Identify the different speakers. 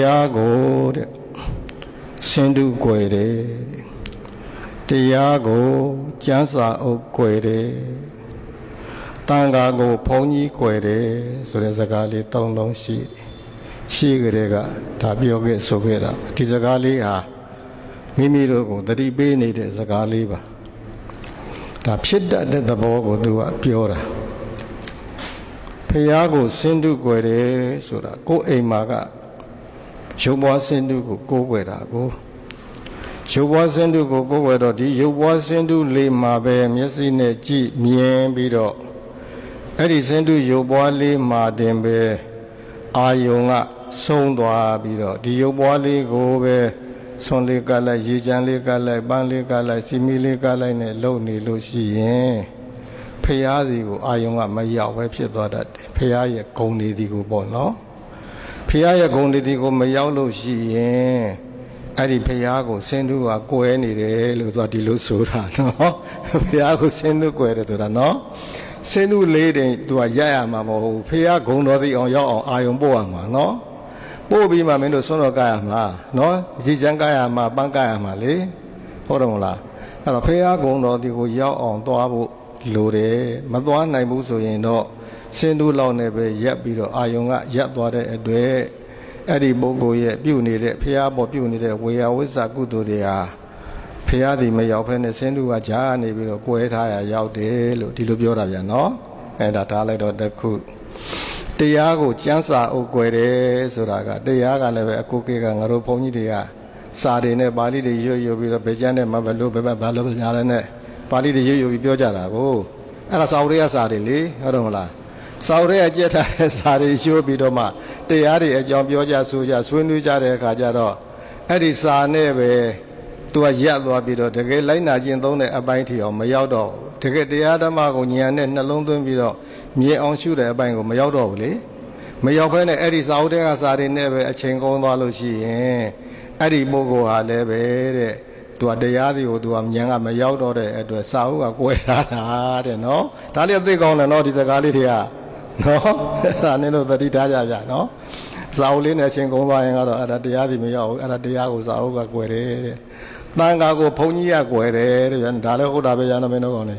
Speaker 1: ယားကိုတဲ့စင်တုကွယ်တယ်တဲ့တရားကိုကျမ်းစာအုပ်ကွယ်တယ်တန်ခါကိုဘုံကြီးကွယ်တယ်ဆိုတဲ့စကားလေးသုံးလုံးရှိတယ်ရှိကြတဲ့ကဒါပြောခဲ့ဆိုခဲ့တာဒီစကားလေးဟာမိမိတို့ကိုတတိပေးနေတဲ့စကားလေးပါဒါဖြစ်တတ်တဲ့သဘောကိုသူကပြောတာဖះကိုစင်တုကွယ်တယ်ဆိုတာကိုယ်အိမ်မှာက ရုပ်ဘွားစင်တုကိုကိုးကွယ်တာကိုရုပ်ဘွားစင်တုကိုကိုးကွယ်တော့ဒီရုပ်ဘွားစင်တုလေးမှာပဲမျက်စိနဲ့ကြည့်မြင်ပြီးတော့အဲ့ဒီစင်တုရုပ်ဘွားလေးမှာတင်ပဲအာယုံကဆုံးသွားပြီးတော့ဒီရုပ်ဘွားလေးကိုပဲဆွန်လေးကလိုက်ရေချမ်းလေးကလိုက်ပန်းလေးကလိုက်စီမီလေးကလိုက်နဲ့လုံနေလို့ရှိရင်ဖះစီကိုအာယုံကမရောက်ပဲဖြစ်သွားတတ်တယ်ဖះရဲ့ဂုံနေဒီကိုပေါ့နော် ဖះရဲ့ဂုံနေဒီကိုမရောက်လို့ရှိရင်အဲ့ဒီဖះကိုစင်တူကကွဲနေတယ်လို့သူကဒီလိုဆိုတာနော်ဖះကိုစင်တူကွဲတယ်ဆိုတာနော်စင်တူလေးတင်သူကရရမှာမဟုတ်ဘူးဖះဂုံတော်သိအောင်ရောက်အောင်အာယုံပို့ရမှာနော်ပို့ပြီးမှမင်းတို့ဆွမ်းတော်ကရမှာနော်ကြည်ချမ်းကရမှာပန်းကရမှာလေဟုတ်တယ်မလားအဲ့တော့ဖေဟာကုံတော်ဒီကိုရောက်အောင်သွားဖို့လိုတယ်မသွားနိုင်ဘူးဆိုရင်တော့ စင်တူလောက်နဲ့ပဲရက်ပြီးတော့အာယုံကရက်သွားတဲ့အတွက်အဲ့ဒီပုဂ္ဂိုလ်ရဲ့ပြုနေတဲ့ဖေဟာပေါ်ပြုနေတဲ့ဝေယဝိဇ္ဇကုသိုလ်တွေဟာဖေဟာဒီမရောက်ဖဲနဲ့စင်တူကဂျားနေပြီးတော့ကွဲထားရရောက်တယ်လို့ဒီလိုပြောတာဗျာနော်အဲ့ဒါထားလိုက်တော့တစ်ခုတရားကိုကျမ်းစာအုပ်ကွယ်တယ်ဆိုတာကတရားကလည်းပဲအကုကေကငါတို့ဘုန်းကြီးတွေကစာတွေနဲ့ပါဠိတွေရွတ်ရွတ်ပြီးတော့ဗေကျမ်းနဲ့မဘလို့ဘယ်ဘက်ဘာလို့ညာလဲနဲ့ပါဠိတွေရွတ်ရွတ်ပြီးပြောကြတာကိုအဲ့ဒါစာအုပ်တွေကစာတွေလေဟုတ်တယ်မလား စာအုပ်တွေကကြက်ထားတဲ့စာတွေရွတ်ပြီးတော့မှတရားတွေအကြောင်းပြောကြဆိုကြဆွေးနွေးကြတဲ့အခါကျတော့အဲ့ဒီစာနဲ့ပဲသူကရက်သွားပြီးတော့တကယ်လိုက်နာကျင့်သုံးတဲ့အပိုင်းထီအောင်မရောက်တော့ဘူးတကယ်တရားဓမ္မကိုဉာဏ်နဲ့နှလုံးသွင်းပြီးတော့မြင်အောင်ရှုတဲ့အပိုင်းကိုမရောက်တော့ဘူးလေမရောက်ဖဲနဲ့အဲ့ဒီစာအုပ်တွေကစာတွေနဲ့ပဲအချိန်ကုန်သွားလို့ရှိရင်အဲ့ဒီပုဂ္ဂိုလ်ဟာလည်းပဲတဲ့သူကတရားတွေကိုသူကဉာဏ်ကမရောက်တော့တဲ့အတွက်စာအုပ်ကကွဲထားတာတဲ့နော်ဒါလေးအသိကောင်းတယ်နော်ဒီစကားလေးတွေက နော်အဲ့ဒါနဲ့လို့သတိထားကြကြနော်စာအုပ်လေးနဲ့အချိန်ကုန်သွားရင်ကတော့အဲ့ဒါတရားစီမရောက်ဘူးအဲ့ဒါတရားကိုစာအုပ်ကကွဲတယ်တဲ့တန်ခါကိုဘုံကြီးကကွယ်တယ်တဲ့ဗျာဒါလည်းဟုတ်တာပဲညာမင်းတို့ကောင်းလေ